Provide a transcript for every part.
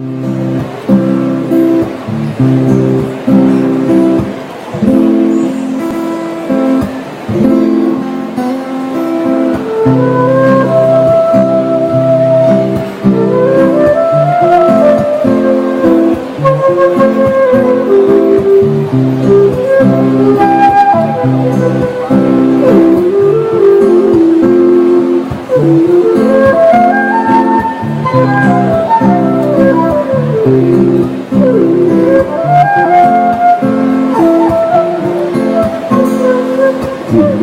ที่ย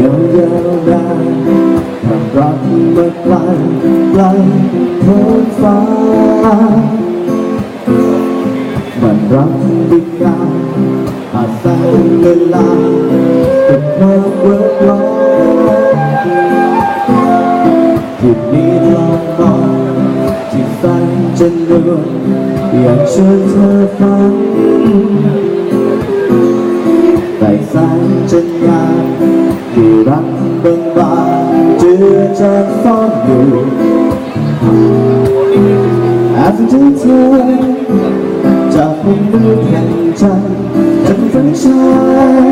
ยาวนานควารักเมื่อไกลไกลพ้นฟ้ามันรักติดกันอาศัยเวลาเป็นความเวิร์กร้อนที่มีลองมองที่ฝันจะนวลอยากชวนเธอฟังแต่สายจะยา จะเธอจากผมมือแห่งใจจะฝันชาย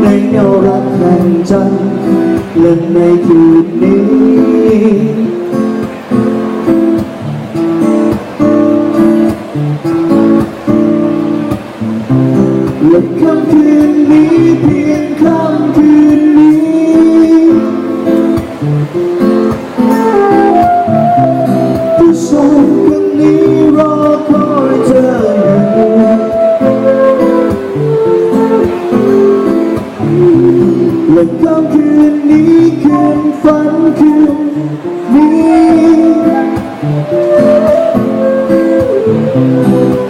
ในเงารักแห่งใจและในคืนนี้และค่ำคืนนี้เพียงค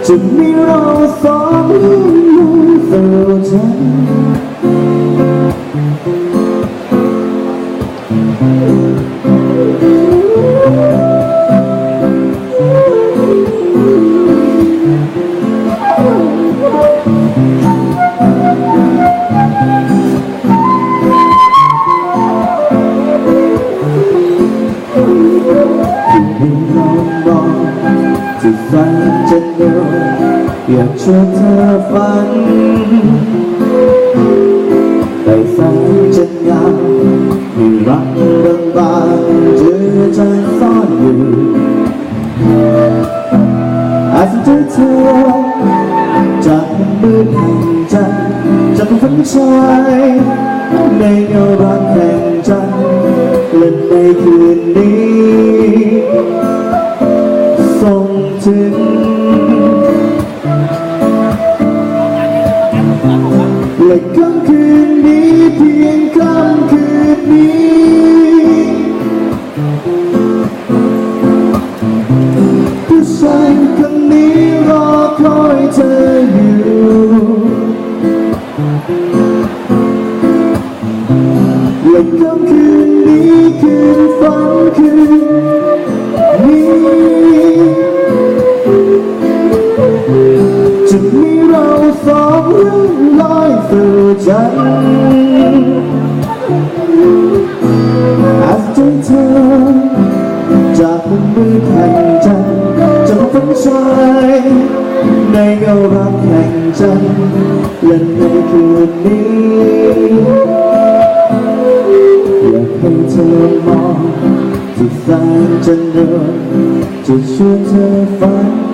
จะมีเราสองเท่านั้น อยากชวนเธอฝันแต่ฝันจะยาวมีรักบางบางๆเจอใจซ่อนอยู่อาจจะเจอเธอจากมือแห่งใจจากฝันชายในเงารักแห่งใจและในคืนนี้ส่งถึง สู่จันทร์อาจจเธอ จากมุมมือแห่งจันทร์จะฝันชายในเงารักแห่งจันทร์และในคืนนี้อยากให้เธอมองที่แสนจะเหนื่อยจะชวนเธอฝัน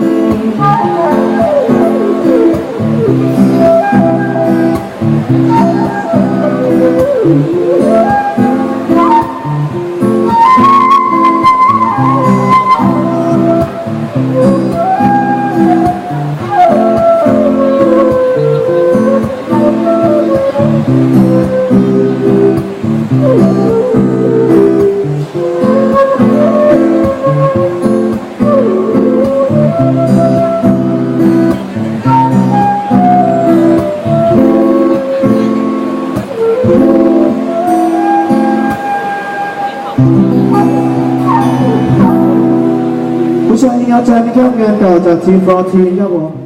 下一要在你看面搞着提包提要不？